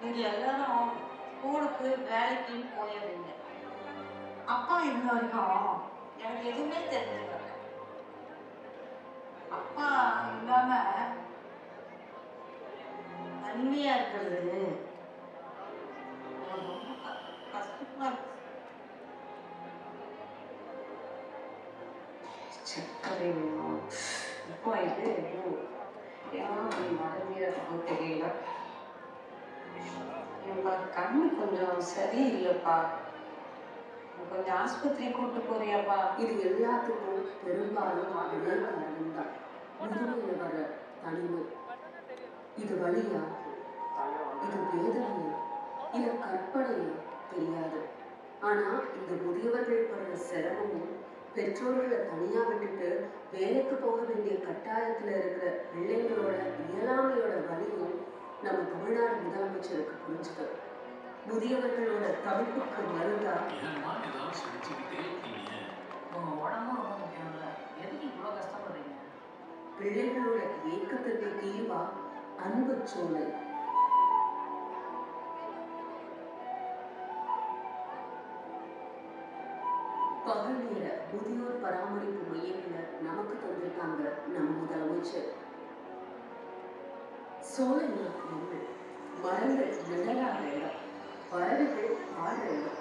நீங்க எல்லாரும் ஸ்கூலுக்கு வேலைக்குன்னு போயிடுறீங்க அப்பா இருந்த வரைக்கும் எனக்கு எதுவுமே தெரிஞ்சுக்கல. அப்பா இல்லாம தனிமையா இருக்கிறது ரொம்ப க- கஷ்டமா இருக்கு சர்க்கரை வேணும். இப்போ இது? ஏதோ ஏன் அப்படி தெரியல இவங்க கண்ணு கொஞ்சம் சரியில்லைப்பா. கொஞ்சம் ஆஸ்பத்திரி கூட்டு போறியாப்பா. இது எல்லாத்துக்கும் பெரும்பாலும் அதுவே காரணம் தான் முதுமையில வர தனிமை இது வழியா இது வேதனையா? இது கற்பனையா? தெரியாது. ஆனா இந்த முதியவர்கள் படுற சிரமமும் பெற்றோர்களை தனியா விட்டுட்டு வேலைக்கு போக வேண்டிய கட்டாயத்துல இருக்கிற பிள்ளைங்களோட இயலாமையோட வலியும் நம்ம தமிழ்நாடு முதலமைச்சருக்கு புரிஞ்சுது முதியவர்களோட தவிப்புக்கு மருந்தா? உங்க உடம்பும் ரொம்ப முக்கியம்ல. எதுக்கு இவ்வளோ கஷ்டப்படுறீங்க? பிள்ளைகளோட ஏக்கத்திற்கு தீர்வா அன்பு சோலை. பகல் நேர முதியோர் பராமரிப்பு மையங்களை நமக்கு தந்திருக்காங்க நம்ம முதலமைச்சர். என்ன மரங்கள் நிழலான இடம்? பறவைகள் ஆடுற இடம்.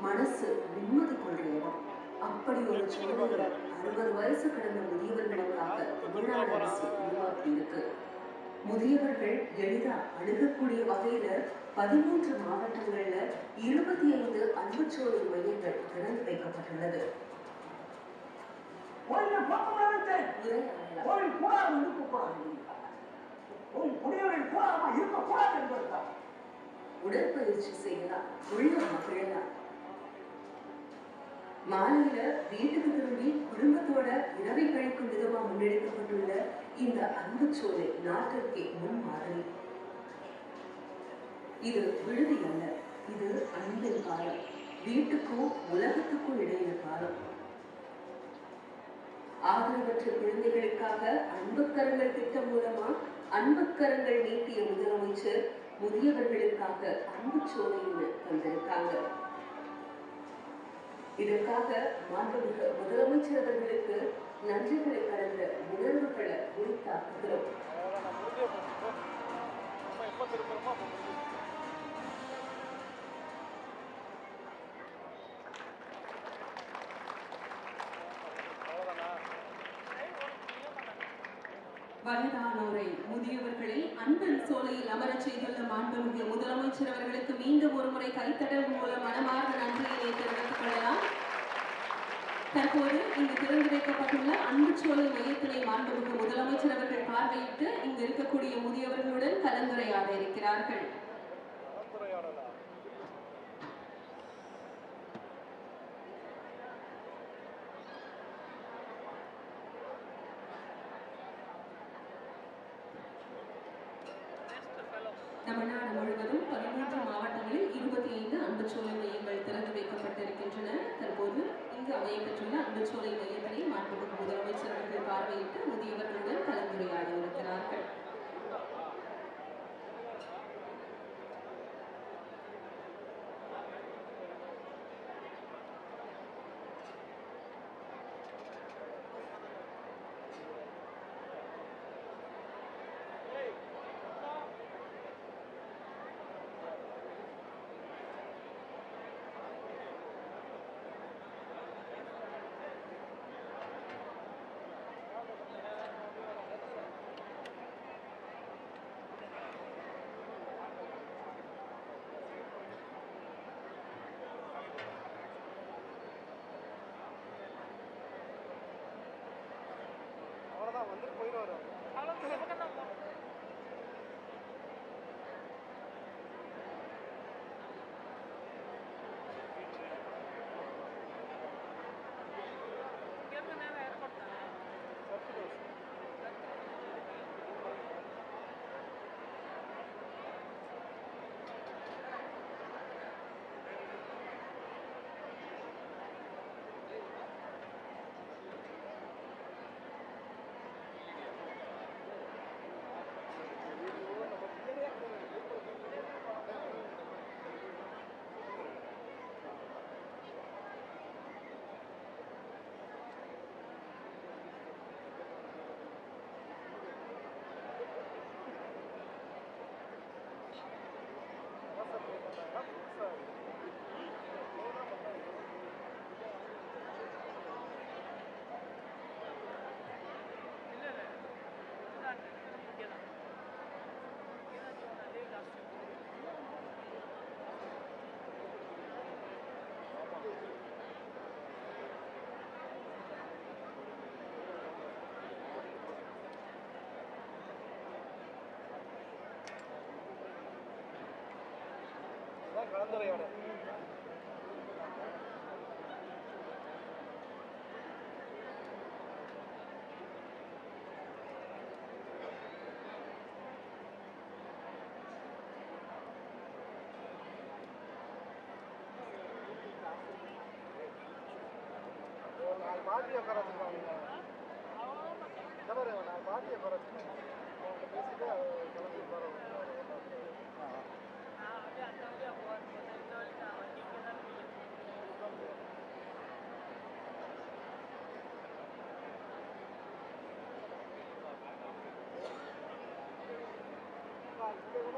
மனசு நிம்மதி கொள்ற இடம். அப்படி ஒரு சூழலை அறுபது வயசு கடந்த முதியவர்களுக்காக தமிழ்நாடு அரசு உருவாக்கி இருக்கு முதியவர்கள் எளிதா அணுகக்கூடிய வகையில பதிமூன்று மாவட்டங்கள்ல இருபத்தி ஐந்து அன்புச்சோலை மையங்கள் திறந்து வைக்கப்பட்டுள்ளது. கோயில் குடியவர்கள் உடற்பயிற்சி செய்யலாம். உள்ள மகிழலாம் மாலையில வீட்டுக்கு திரும்பி குடும்பத்தோட இரவை கழிக்கும் விதமா முன்னெடுக்கப்பட்டுள்ள இந்த அன்புச்சோலை நாட்டிற்கே முன் மாதிரி இது விடுதி அல்ல இது அன்பின் காலம் வீட்டுக்கும் உலகத்துக்கும் இடையில காலம் ஆதரவற்ற குழந்தைகளுக்காக அன்புக்கரங்கள் திட்டம் மூலமா அன்புக்கரங்கள் நீட்டிய முதலமைச்சர் முதியவர்களுக்காக அன்பு சோலைன்னு வந்திருக்காங்க இதற்காக மாண்புமிகு முதலமைச்சர் அவர்களுக்கு நன்றிகளை கடந்த உணர்வுகளை உரித்தாக்குகிறோம். வயதானோரை முதியவர்களை அன்பின் சோலையில் அமரச் செய்துள்ள மாண்புமிகு முதலமைச்சர் அவர்களுக்கு மீண்டும் ஒருமுறை கைத்தடல் மூலம் மனமார்ந்த நன்றியினை தெரிவித்துக் கொள்ளலாம். தற்போது இங்கு திறந்து வைக்கப்பட்டுள்ள சோலை மையத்தினை மாண்புமிகு முதலமைச்சர் அவர்கள் பார்வையிட்டு இங்கு இருக்கக்கூடிய முதியவர்களுடன் கலந்துரையாட இருக்கிறார்கள் தமிழ்நாடு முழுவதும் பதிமூன்று மாவட்டங்களில் இருபத்தி ஐந்து அன்புச்சோலை மையங்கள் திறந்து வைக்கப்பட்டிருக்கின்றன தற்போது இங்கு அமையப்பெற்றுள்ள அன்புச்சோலை மையத்தினை மாண்புமிகு முதலமைச்சர் அவர்கள் பார்வையிட்டு முதியவர் தான் கலந்துரையாடல். ஒரு நாலு பாட்டி உட்கார வச்சுருக்காங்க தவிர நாலு பாட்டி உட்கார வச்சுருக்காங்க அவங்க பேசிட்டு கிளம்பி உட்கார இங்கே கொண்டு வந்து எனக்கு சொல்கிறாங்க ராமபுரம் அந்த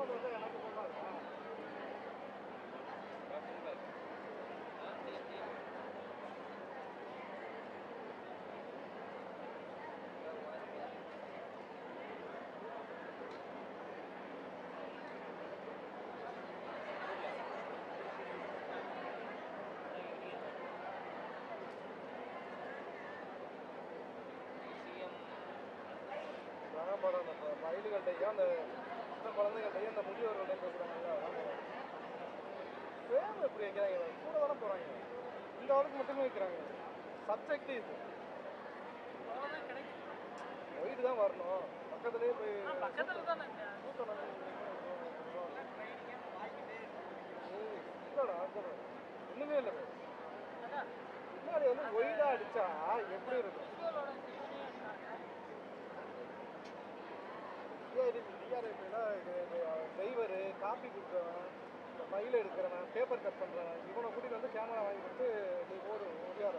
மயில்கள்டையும் அந்த குழந்தைங்க குழந்தைகள்டையும் இந்த முதியோர்கள்டையும் பேசுகிறாங்க ராமபுரம் பேர் எப்படி வைக்கிறாங்க கூட தானே போகிறாங்க இந்த ஆளுக்கு மட்டுமே வைக்கிறாங்க சப்ஜெக்ட் இது ஒயிட் தான் வரணும் பக்கத்துலேயே போய் பக்கத்தில் இல்லைடா அதுதான். இல்லை முன்னாடி வந்து ஒயிடா அடிச்சா எப்படி இருக்கும் டிரைவரு காப்பி கொடுக்குறவன் ஃபைல் எடுக்கிறவன் பேப்பர் கட் பண்ணுறவன் இவனை கூட்டிகிட்டு வந்து கேமரா வாங்கி கொடுத்து நீ ஓடு ஓடியார